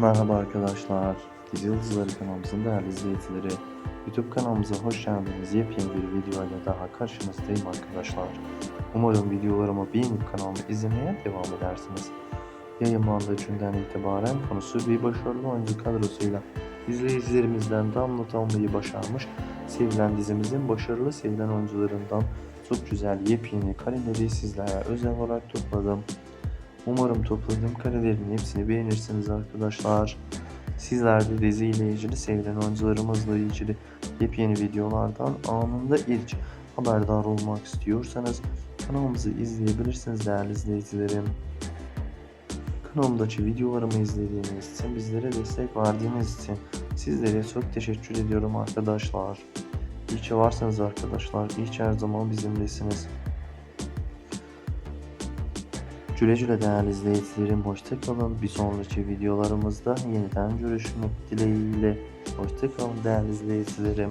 Merhaba arkadaşlar. Dizi Yıldızları kanalımızın değerli izleyicileri. YouTube kanalımıza hoş geldiniz. Yepyeni bir videoyla daha karşınızdayım arkadaşlar. Umarım videolarımı beğenip kanalımı izlemeye devam edersiniz. Yayınlandığı günden itibaren konusu bir başarılı oyuncu kadrosuyla izleyicilerimizden damla almayı başarmış. Sevilen dizimizin başarılı sevilen oyuncularından çok güzel yepyeni kareleri sizlere özel olarak topladım. Umarım topladığım karelerin hepsini beğenirsiniz arkadaşlar. Sizler de dizi ile ilgili sevilen oyuncularımızla ilgili yepyeni videolardan anında ilk haberdar olmak istiyorsanız kanalımızı izleyebilirsiniz değerli izleyicilerim. Kanalımdaki videolarımı izlediğiniz için, bizlere destek verdiğiniz için sizlere çok teşekkür ediyorum arkadaşlar. İyi ki varsınız arkadaşlar. İyi ki her zaman bizimlesiniz. Güle güle değerli izleyicilerim. Hoşçakalın. Bir sonraki videolarımızda yeniden görüşmek dileğiyle. Hoşçakalın değerli izleyicilerim.